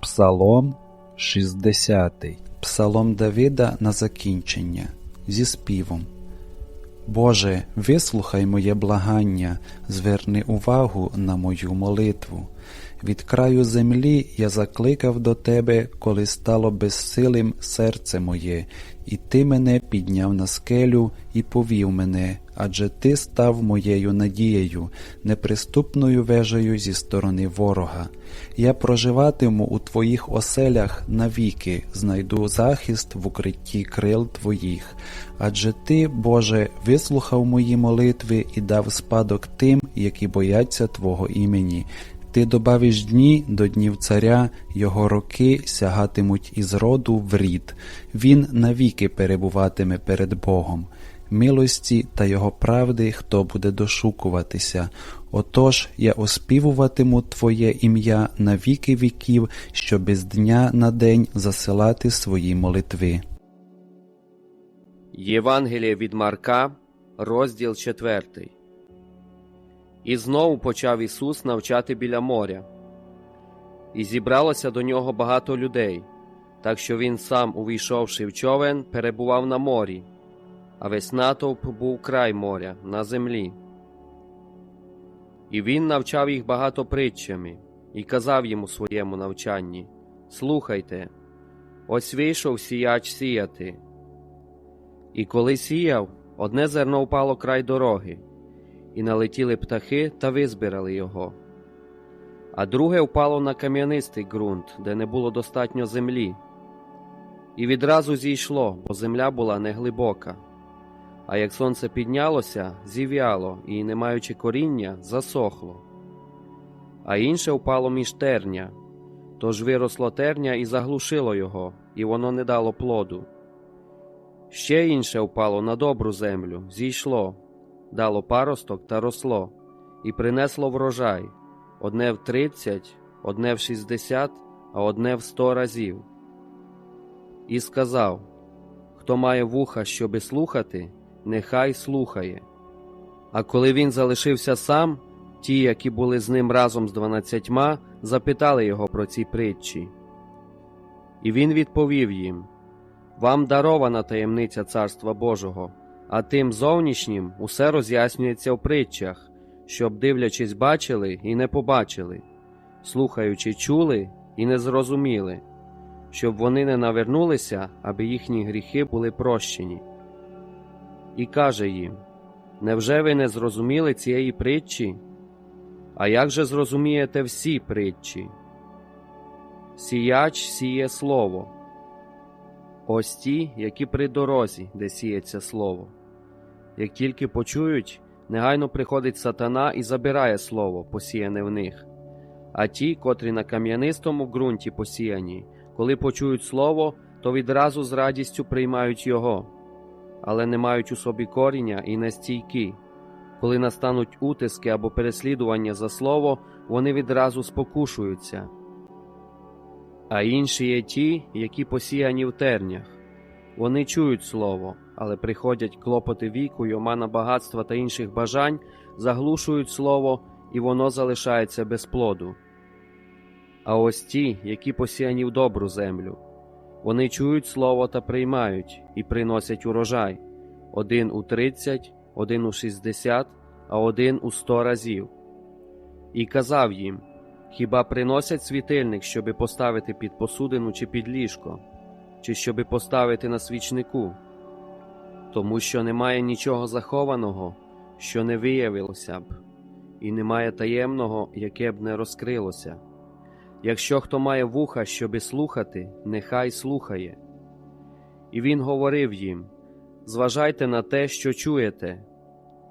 Псалом 60. Псалом Давида на закінчення зі співом. Боже, вислухай моє благання, зверни увагу на мою молитву. Від краю землі я закликав до Тебе, коли стало безсилим серце моє, і Ти мене підняв на скелю і повів мене, адже Ти став моєю надією, неприступною вежею зі сторони ворога. Я проживатиму у Твоїх оселях навіки, знайду захист в укритті крил Твоїх. Адже Ти, Боже, вислухав мої молитви і дав спадок тим, які бояться Твого імені. Ти добавиш дні до днів царя, його роки сягатимуть із роду в рід. Він навіки перебуватиме перед Богом. Милості та його правди хто буде дошукуватися. Отож я оспівуватиму Твоє ім'я на віки віків, щоби з дня на день засилати свої молитви. Євангеліє від Марка, розділ 4. І знову почав Ісус навчати біля моря. І зібралося до нього багато людей, так що він сам, увійшовши в човен, перебував на морі, а весь натовп був край моря на землі. І він навчав їх багато притчами, і казав їм у своєму навчанні: Слухайте, ось вийшов сіяч сіяти. І коли сіяв, одне зерно впало край дороги, і налетіли птахи та визбирали його. А друге впало на кам'янистий ґрунт, де не було достатньо землі. І відразу зійшло, бо земля була неглибока. А як сонце піднялося, зів'яло і, не маючи коріння, засохло. А інше впало між терня, тож виросло терня і заглушило його, і воно не дало плоду. Ще інше впало на добру землю, зійшло, дало паросток та росло, і принесло врожай одне в тридцять, одне в шістдесят, а одне в сто разів. І сказав Хто має вуха, щоби слухати, нехай слухає. А коли він залишився сам, ті, які були з ним разом з дванадцятьма, запитали його про ці притчі. І він відповів їм Вам дарована таємниця Царства Божого, а тим зовнішнім усе роз'яснюється в притчах, щоб, дивлячись, бачили і не побачили, слухаючи, чули і не зрозуміли, щоб вони не навернулися, аби їхні гріхи були прощені. І каже їм: Невже ви не зрозуміли цієї притчі? А як же зрозумієте всі притчі? Сіяч сіє слово. Ось ті, які при дорозі, де сіється слово. Як тільки почують, негайно приходить сатана і забирає слово, посіяне в них. А ті, котрі на кам'янистому ґрунті посіяні, коли почують слово, то відразу з радістю приймають його, але не мають у собі коріння і не стійкі. Коли настануть утиски або переслідування за слово, вони відразу спокушуються. А інші є ті, які посіяні в тернях. Вони чують слово, але приходять клопоти віку, й омана багатства та інших бажань, заглушують слово, і воно залишається без плоду. А ось ті, які посіяні в добру землю, вони чують слово та приймають, і приносять урожай один у тридцять, один у шістдесят, а один у сто разів. І казав їм Хіба приносять світильник, щоби поставити під посудину чи під ліжко, чи щоби поставити на свічнику? Тому що немає нічого захованого, що не виявилося б, і немає таємного, яке б не розкрилося. Якщо хто має вуха, щоби слухати, нехай слухає. І він говорив їм зважайте на те, що чуєте,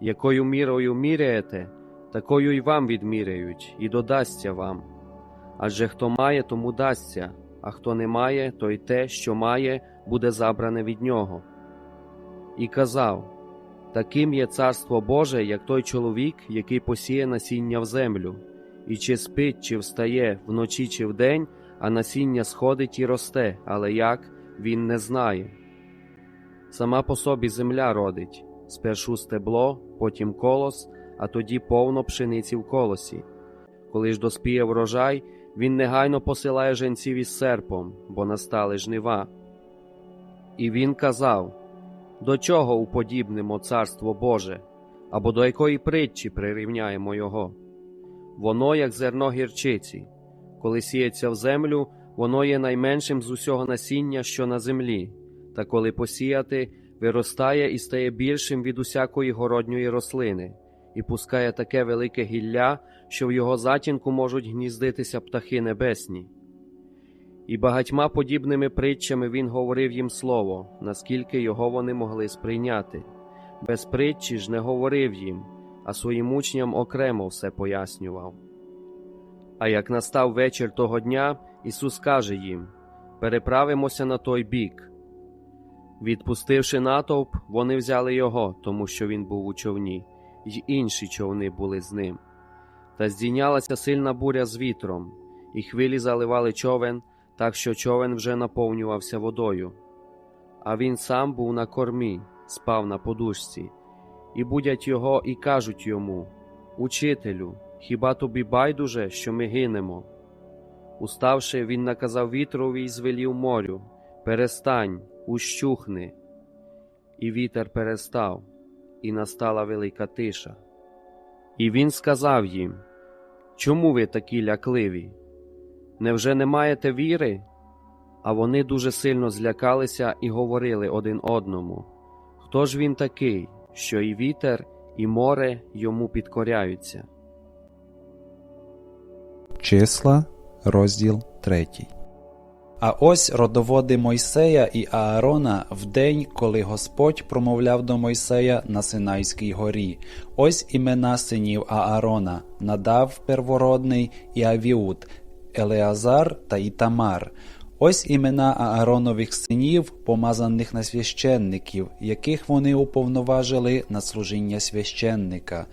якою мірою міряєте, такою й вам відміряють, і додасться вам. Адже хто має, тому дасться, а хто не має, то й те, що має, буде забране від нього. І казав таким є царство Боже, як той чоловік, який посіє насіння в землю, і чи спить, чи встає вночі, чи вдень, а насіння сходить і росте, але як він не знає. Сама по собі земля родить спершу стебло, потім колос, а тоді повно пшениці в колосі. Коли ж доспіє врожай, він негайно посилає женців із серпом, бо настали жнива. І він казав: До чого уподібнимо царство Боже, або до якої притчі прирівняємо його? Воно, як зерно гірчиці, коли сіється в землю, воно є найменшим з усього насіння, що на землі, та коли посіяти, виростає і стає більшим від усякої городньої рослини, і пускає таке велике гілля, що в його затінку можуть гніздитися птахи небесні. І багатьма подібними притчами він говорив їм слово, наскільки його вони могли сприйняти. Без притчі ж не говорив їм, а своїм учням окремо все пояснював. А як настав вечір того дня, Ісус каже їм: Переправимося на той бік. Відпустивши натовп, вони взяли його, тому що він був у човні, й інші човни були з ним. Та здійнялася сильна буря з вітром, і хвилі заливали човен, так що човен вже наповнювався водою. А він сам був на кормі, спав на подушці, і будять його і кажуть йому: Учителю, хіба тобі байдуже, що ми гинемо? Уставши, він наказав вітрові й звелів морю: Перестань, ущухни. І вітер перестав, і настала велика тиша. І він сказав їм: Чому ви такі лякливі? Невже не маєте віри? А вони дуже сильно злякалися і говорили один одному: Хто ж він такий, що і вітер, і море йому підкоряються? Числа, розділ 3. А ось родоводи Мойсея і Аарона в день, коли Господь промовляв до Мойсея на Синайській горі. Ось імена синів Аарона, Надав первородний і Авіуд, Елеазар та Ітамар. Ось імена Ааронових синів, помазаних на священників, яких вони уповноважили на служіння священника.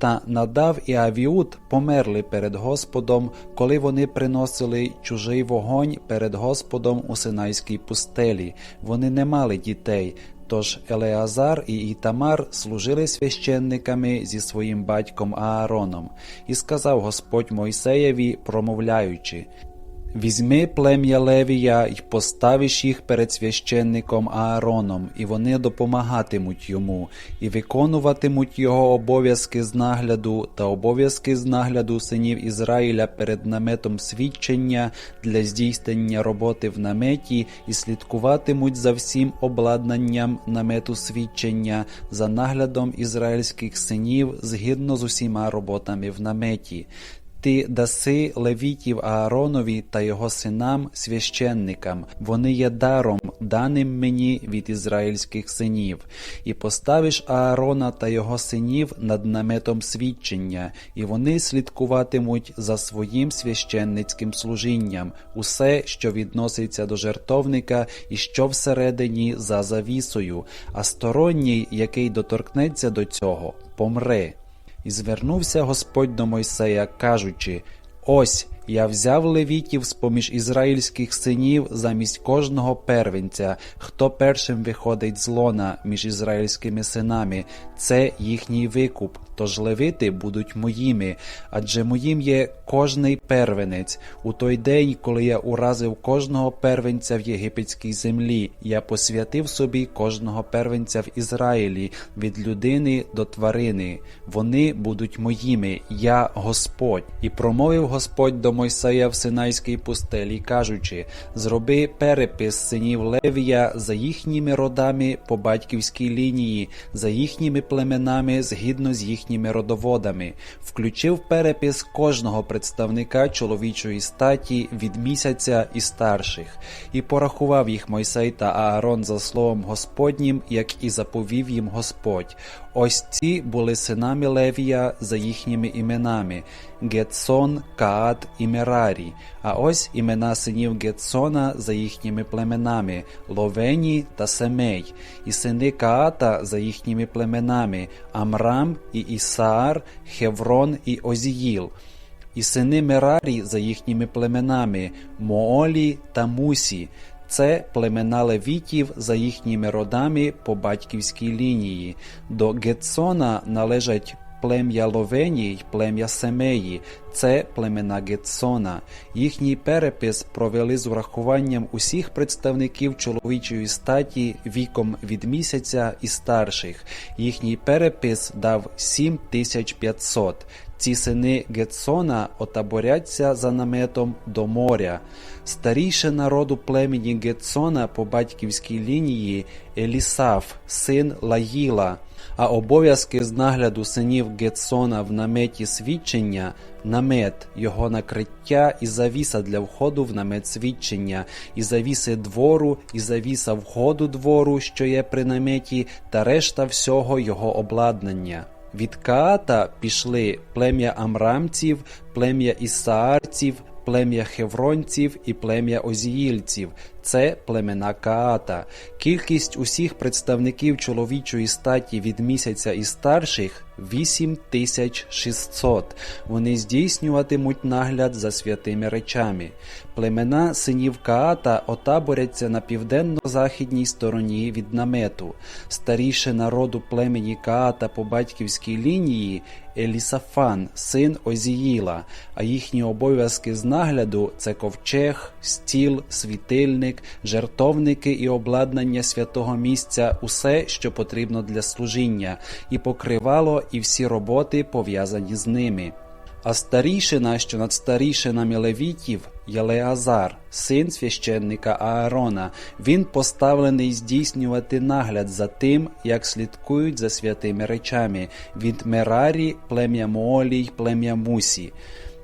Та Надав і Авіуд померли перед Господом, коли вони приносили чужий вогонь перед Господом у Синайській пустелі. Вони не мали дітей. Тож Елеазар і Ітамар служили священниками зі своїм батьком Аароном. І сказав Господь Мойсеєві, промовляючи: Візьми плем'я Левія й поставиш їх перед священником Аароном, і вони допомагатимуть йому, і виконуватимуть його обов'язки з нагляду та обов'язки з нагляду синів Ізраїля перед наметом свідчення для здійснення роботи в наметі, і слідкуватимуть за всім обладнанням намету свідчення, за наглядом ізраїльських синів згідно з усіма роботами в наметі. Ти даси левітів Ааронові та його синам священникам, вони є даром, даним мені від ізраїльських синів, і поставиш Аарона та його синів над наметом свідчення, і вони слідкуватимуть за своїм священницьким служінням, усе, що відноситься до жертовника, і що всередині за завісою, а сторонній, який доторкнеться до цього, помре. І звернувся Господь до Мойсея, кажучи: Ось я взяв левітів з поміж ізраїльських синів замість кожного первенця, хто першим виходить з лона між ізраїльськими синами, це їхній викуп. Тож левити будуть моїми, адже моїм є кожний первенець. У той день, коли я уразив кожного первенця в єгипетській землі, я посвятив собі кожного первенця в Ізраїлі від людини до тварини. Вони будуть моїми, я Господь. І промовив Господь до Мойсея в Синайській пустелі, кажучи: Зроби перепис синів Левія за їхніми родами по батьківській лінії, за їхніми племенами згідно з їхніми родоводами, включив перепис кожного представника чоловічої статі від місяця і старших, і порахував їх Мойсей та Аарон за словом Господнім, як і заповів їм Господь. Ось ці були синами Левія за їхніми іменами. Гетсон, Каат і Мерарі. А ось імена синів Гетсона за їхніми племенами Ловені та Семей, і сини Каата за їхніми племенами Амрам і Ісаар, Хеврон і Озіїл. І сини Мерарі за їхніми племенами Моолі та Мусі. Це племена левітів за їхніми родами по батьківській лінії. До Гетсона належать плем'я Ловеній, плем'я Семеї, це племена Гетсона. Їхній перепис провели з урахуванням усіх представників чоловічої статі віком від місяця і старших. Їхній перепис дав 7500. Ці сини Гетсона отаборяться за наметом до моря. Старіше народу племені Гетсона по батьківській лінії Елісаф, син Лаїла, обов'язки з нагляду синів Гетсона в наметі свідчення намет, його накриття і завіса для входу в намет свідчення, і завіси двору, і завіса входу двору, що є при наметі, та решта всього його обладнання. Від Каата пішли плем'я Амрамців, плем'я Ісаарців, плем'я Хевронців і плем'я Озіїльців. Це племена Каата. Кількість усіх представників чоловічої статі від місяця і старших 8600. Вони здійснюватимуть нагляд за святими речами. Племена синів Каата отаборяться на південно-західній стороні від намету. Старіше народу племені Каата по батьківській лінії Елісафан, син Озіїла, а їхні обов'язки з нагляду це ковчег, стіл, світильник, жертовники і обладнання святого місця, усе, що потрібно для служіння, і покривало і всі роботи пов'язані з ними. А старішина, що над старішинами левітів, Єлеазар, син священника Аарона, він поставлений здійснювати нагляд за тим, як слідкують за святими речами від Мерарі, плем'я Моолій, плем'я Мусі.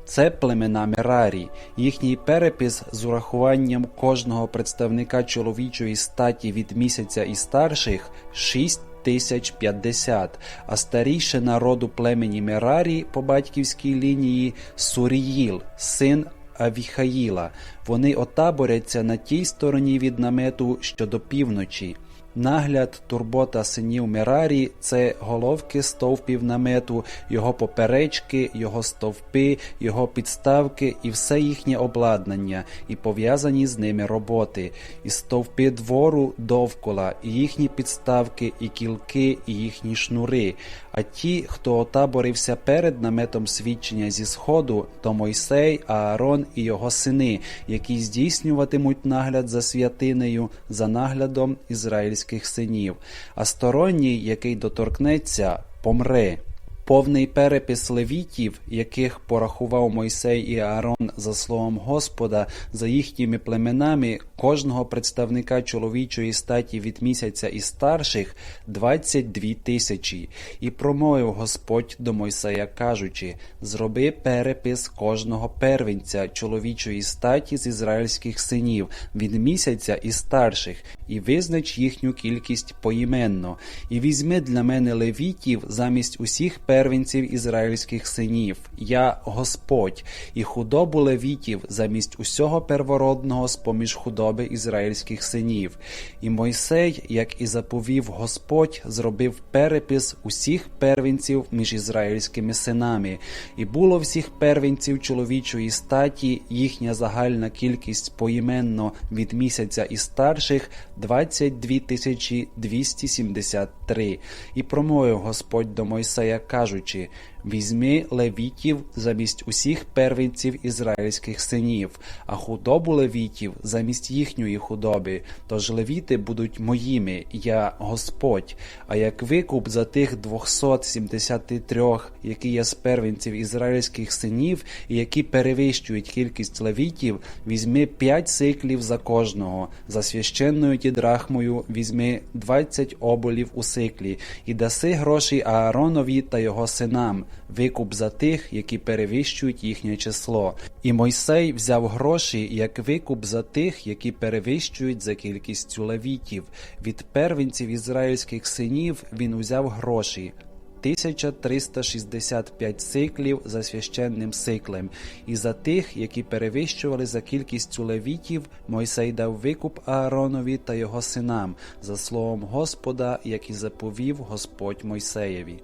Це племена Мерарі. Їхній перепис з урахуванням кожного представника чоловічої статі від місяця і старших 6 тисяч п'ятдесят, а старіше народу племені Мерарі по батьківській лінії Суріїл, син Авіхаїла. Вони отаборяться на тій стороні від намету, що до півночі. Нагляд, турбота синів Мерарі це головки стовпів намету, його поперечки, його стовпи, його підставки і все їхнє обладнання, і пов'язані з ними роботи, і стовпи двору довкола, і їхні підставки, і кілки, і їхні шнури. А ті, хто отаборився перед наметом свідчення зі сходу, то Мойсей, Аарон і його сини, які здійснюватимуть нагляд за святинею, за наглядом ізраїльських синів, а сторонній, який доторкнеться, помре. Повний перепис левітів, яких порахував Мойсей і Аарон за словом Господа, за їхніми племенами, кожного представника чоловічої статі від місяця і старших 22 тисячі. І промовив Господь до Мойсея, кажучи: Зроби перепис кожного первенця чоловічої статі з ізраїльських синів від місяця і старших, і визнач їхню кількість поіменно, і візьми для мене левітів замість усіх первенців ізраїльських синів, я Господь, і худобу левітів замість усього первородного з поміж худоби ізраїльських синів. І Мойсей, як і заповів Господь, зробив перепис усіх первенців між ізраїльськими синами, і було всіх первенців чоловічої статі, їхня загальна кількість поіменно від місяця і старших 22 тисячі 273. І промовив Господь до Мойсея, кажучи: Візьми левітів замість усіх первенців ізраїльських синів, а худобу левітів замість їхньої худоби. Тож левіти будуть моїми, я Господь. А як викуп за тих 273, які є з первенців ізраїльських синів, і які перевищують кількість левітів, візьми 5 сиклів за кожного, за священною дідрахмою візьми 20 оболів у сиклі, і даси гроші Ааронові та його синам викуп за тих, які перевищують їхнє число. І Мойсей взяв гроші як викуп за тих, які перевищують за кількістю левітів. Від первенців ізраїльських синів він узяв гроші. 1365 сиклів за священним сиклем, і за тих, які перевищували за кількістю левітів, Мойсей дав викуп Ааронові та його синам, за словом Господа, як заповів Господь Мойсеєві.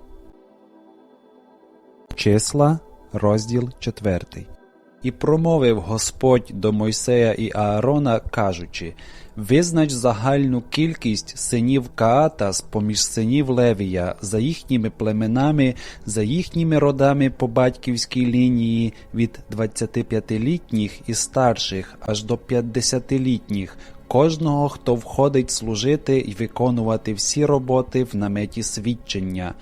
Числа, розділ 4. І промовив Господь до Мойсея і Аарона, кажучи: Визнач загальну кількість синів Каата з поміж синів Левія за їхніми племенами, за їхніми родами по батьківській лінії від 25-літніх і старших аж до 50-літніх, кожного, хто входить служити і виконувати всі роботи в наметі свідчення.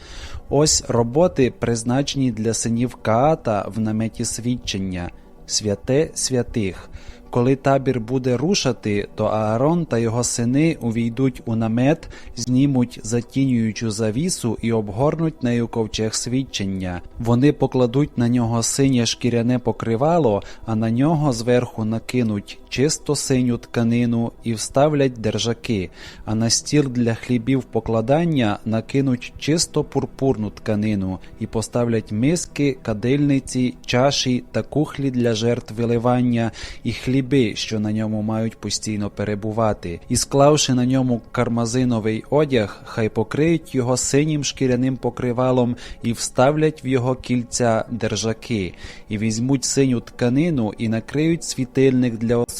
Ось роботи, призначені для синів Каата в наметі свідчення, святе святих. Коли табір буде рушати, то Аарон та його сини увійдуть у намет, знімуть затінюючу завісу і обгорнуть нею ковчег свідчення. Вони покладуть на нього синє шкіряне покривало, а на нього зверху накинуть чисто синю тканину і вставлять держаки, а на стіл для хлібів покладання накинуть чисто пурпурну тканину і поставлять миски, кадильниці, чаші та кухлі для жертв виливання і хліби, що на ньому мають постійно перебувати, і склавши на ньому кармазиновий одяг, хай покриють його синім шкіряним покривалом і вставлять в його кільця держаки, і візьмуть синю тканину і накриють світильник для освітлення,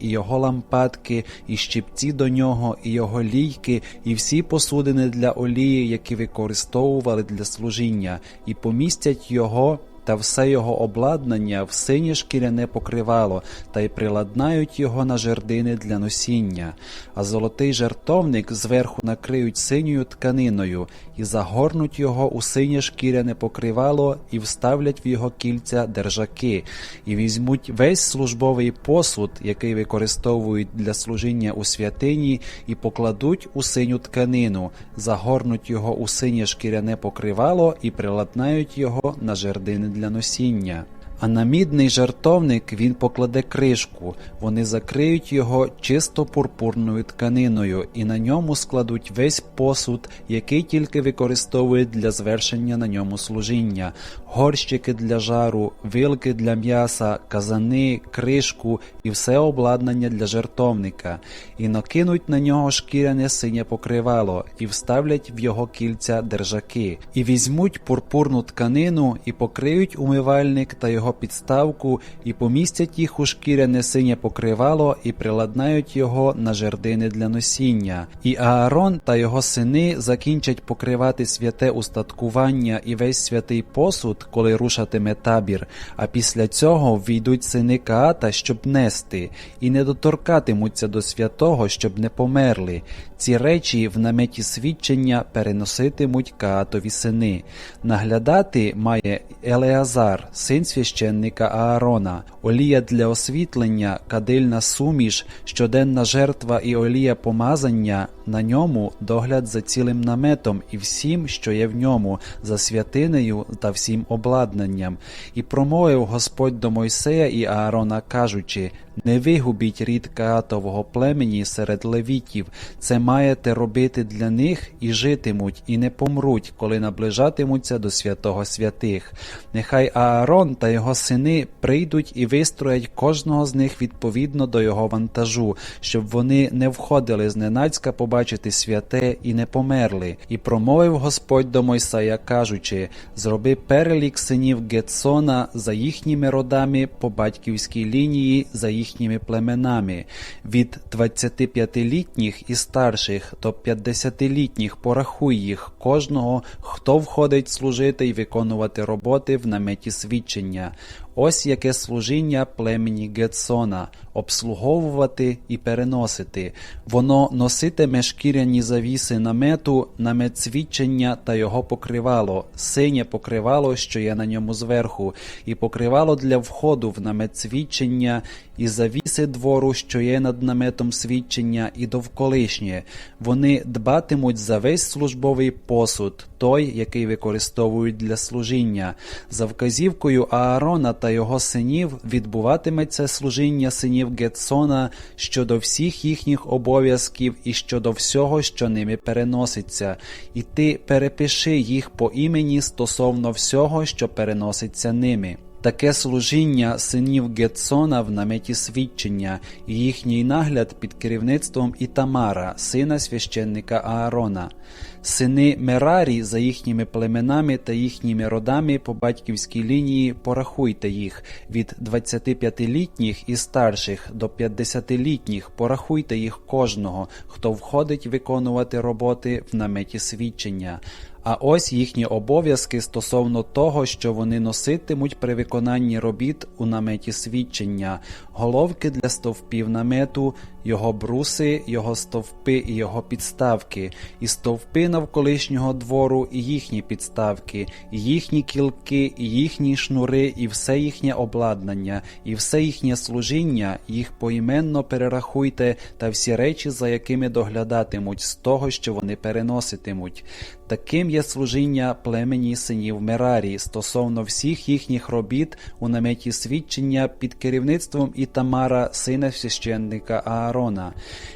і його лампадки, і щипці до нього, і його лійки, і всі посудини для олії, які використовували для служіння, і помістять його та все його обладнання в синє шкіряне покривало, та й приладнають його на жердини для носіння, а золотий жертовник зверху накриють синьою тканиною, і загорнуть його у синє шкіряне покривало, і вставлять в його кільця держаки, і візьмуть весь службовий посуд, який використовують для служіння у святині, і покладуть у синю тканину, загорнуть його у синє шкіряне покривало і приладнають його на жердини для носіння. А на мідний жартовник він покладе кришку, вони закриють його чисто пурпурною тканиною, і на ньому складуть весь посуд, який тільки використовують для звершення на ньому служіння, горщики для жару, вилки для м'яса, казани, кришку і все обладнання для жертовника, і накинуть на нього шкіряне синє покривало, і вставлять в його кільця держаки, і візьмуть пурпурну тканину, і покриють умивальник та його підставку, і помістять їх у шкіряне синє покривало, і приладнають його на жердини для носіння. І Аарон та його сини закінчать покривати святе устаткування і весь святий посуд, коли рушатиме табір. А після цього війдуть сини Каата, щоб нести, і не доторкатимуться до святого, щоб не померли. Ці речі в наметі свідчення переноситимуть Каатові сини. Наглядати має Елеазар, син священника Аарона, олія для освітлення, кадильна суміш, щоденна жертва і олія помазання, на ньому догляд за цілим наметом і всім, що є в ньому, за святинею та всім обладнанням. І промовив Господь до Мойсея і Аарона, кажучи: Не вигубіть рід Каатового племені серед левітів, це маєте робити для них і житимуть, і не помруть, коли наближатимуться до святого святих. Нехай Аарон та його сини прийдуть і вистроять кожного з них відповідно до його вантажу, щоб вони не входили зненацька побачити святе і не померли. І промовив Господь до Мойсая, кажучи: Зроби перелік синів Гетсона за їхніми родами по батьківській лінії, за їхніми племенами, від 25-літніх і старших до 50-літніх порахуй їх кожного, хто входить служити і виконувати роботи в наметі свідчення. Ось яке служіння племені Гетсона обслуговувати і переносити. Воно носитиме шкіряні завіси намету, намет свідчення та його покривало, синє покривало, що є на ньому зверху, і покривало для входу в намет свідчення, і завіси двору, що є над наметом свідчення, і довколишнє. Вони дбатимуть за весь службовий посуд, той, який використовують для служіння. За вказівкою Аарона та його синів відбуватиметься служіння синів Гетсона щодо всіх їхніх обов'язків і щодо всього, що ними переноситься, і ти перепиши їх по імені стосовно всього, що переноситься ними. Таке служіння синів Гетсона в наметі свідчення, і їхній нагляд під керівництвом Ітамара, сина священника Аарона. Сини Мерарі за їхніми племенами та їхніми родами по батьківській лінії порахуйте їх від 25-літніх і старших до 50-літніх, порахуйте їх кожного, хто входить виконувати роботи в наметі свідчення. А ось їхні обов'язки стосовно того, що вони носитимуть при виконанні робіт у наметі свідчення, головки для стовпів намету, його бруси, його стовпи і його підставки, і стовпи навколишнього двору, і їхні підставки, і їхні кілки, і їхні шнури, і все їхнє обладнання, і все їхнє служіння, їх поіменно перерахуйте та всі речі, за якими доглядатимуть, з того, що вони переноситимуть. Таким є служіння племені синів Мерарі стосовно всіх їхніх робіт у наметі свідчення під керівництвом Ітамара, сина священника Аарона.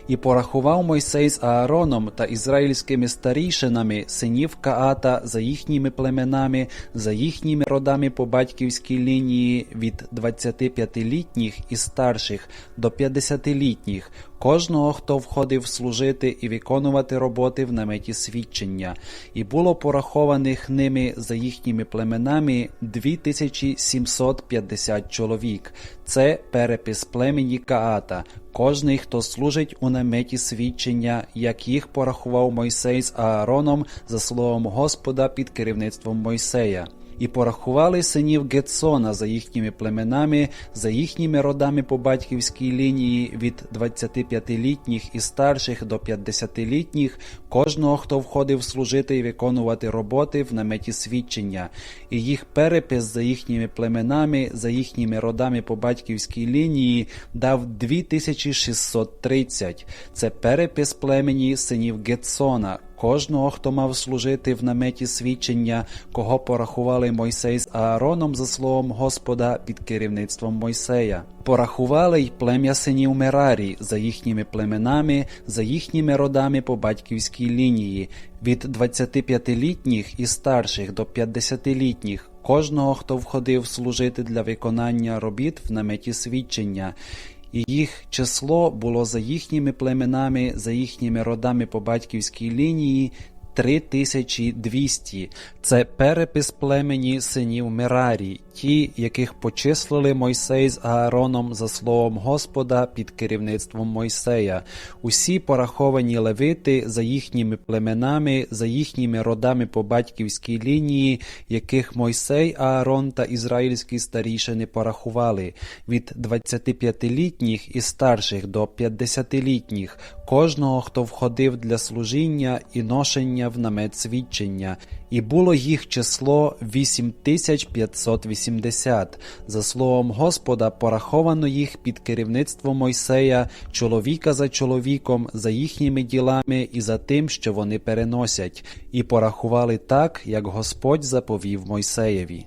І порахував Мойсей з Аароном та ізраїльськими старішинами синів Каата за їхніми племенами, за їхніми родами по батьківській лінії від 25-літніх і старших до 50-літніх, кожного, хто входив служити і виконувати роботи в наметі свідчення, і було порахованих ними за їхніми племенами 2750 чоловік. Це перепис племені Каата. Кожний, хто служить у наметі свідчення, як їх порахував Мойсей з Аароном за словом Господа під керівництвом Мойсея. І порахували синів Гетсона за їхніми племенами, за їхніми родами по батьківській лінії від 25-літніх і старших до 50-літніх, кожного, хто входив служити і виконувати роботи в наметі свідчення, і їх перепис за їхніми племенами, за їхніми родами по батьківській лінії дав 2630. Це перепис племені синів Гетсона. Кожного, хто мав служити в наметі свідчення, кого порахували Мойсей з Аароном за словом Господа під керівництвом Мойсея. Порахували й плем'я синів Мерарі за їхніми племенами, за їхніми родами по батьківській лінії, від 25-літніх і старших до 50-літніх, кожного, хто входив служити для виконання робіт в наметі свідчення і їх число було за їхніми племенами, за їхніми родами по батьківській лінії 3200. Це перепис племені синів Мерарі, ті, яких почислили Мойсей з Аароном за словом Господа під керівництвом Мойсея. Усі пораховані левити за їхніми племенами, за їхніми родами по батьківській лінії, яких Мойсей, Аарон та ізраїльські старішини порахували. Від 25-літніх і старших до 50-літніх, кожного, хто входив для служіння і ношення в намет свідчення, і було їх число 8580. За словом Господа, пораховано їх під керівництвом Мойсея, чоловіка за чоловіком, за їхніми ділами і за тим, що вони переносять, і порахували так, як Господь заповів Мойсеєві.